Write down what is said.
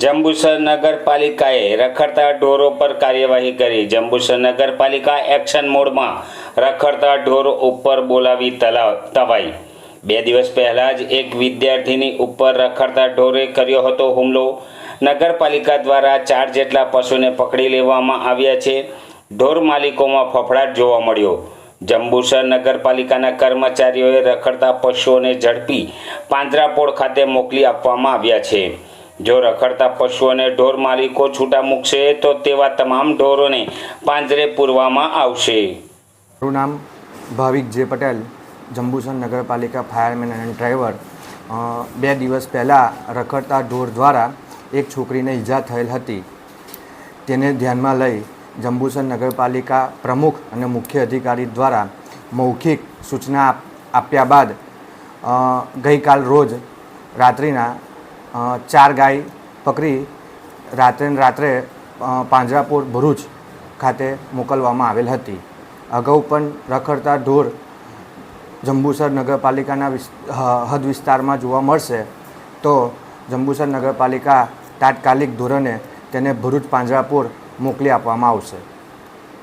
જંબુસર નગરપાલિકાએ રખડતા ઢોરો પર કાર્યવાહી કરી. જંબુસર નગરપાલિકા એક્શન મોડમાં રખડતા ઢોરો ઉપર બોલાવી તવાઈ. બે દિવસ પહેલાં જ એક વિદ્યાર્થીની ઉપર રખડતા ઢોરે કર્યો હતો હુમલો. નગરપાલિકા દ્વારા ચાર જેટલા પશુને પકડી લેવામાં આવ્યા છે. ઢોર માલિકોમાં ફફડાટ જોવા મળ્યો. જંબુસર નગરપાલિકાના કર્મચારીઓએ રખડતા પશુઓને ઝડપી પાંજરાપોળ ખાતે મોકલી આપવામાં આવ્યા છે. જો રખડતા પશુઓને ઢોર માલિકો છૂટા મૂકશે, તો તેવા તમામ ઢોરોને પાંજરે પૂરવામાં આવશે. મારું નામ ભાવિક જે પટેલ, જંબુસર નગરપાલિકા ફાયરમેન અને ડ્રાઈવર. બે દિવસ પહેલાં રખડતા ઢોર દ્વારા એક છોકરીને ઈજા થયેલ હતી. તેને ધ્યાનમાં લઈ જંબુસર નગરપાલિકા પ્રમુખ અને મુખ્ય અધિકારી દ્વારા મૌખિક સૂચના આપ- આપ્યા બાદ ગઈકાલ રોજ રાત્રિના ચાર ગાય પકડી રાત્રે રાત્રે પાંજરાપુર ભરૂચ ખાતે મોકલવામાં આવેલ હતી. અગાઉ પણ રખડતા ઢોર જંબુસર નગરપાલિકાના હદ વિસ્તારમાં જોવા મળશે તો જંબુસર નગરપાલિકા તાત્કાલિક ધોરણે તેને ભરૂચ પાંજરાપુર મોકલી આપવામાં આવશે.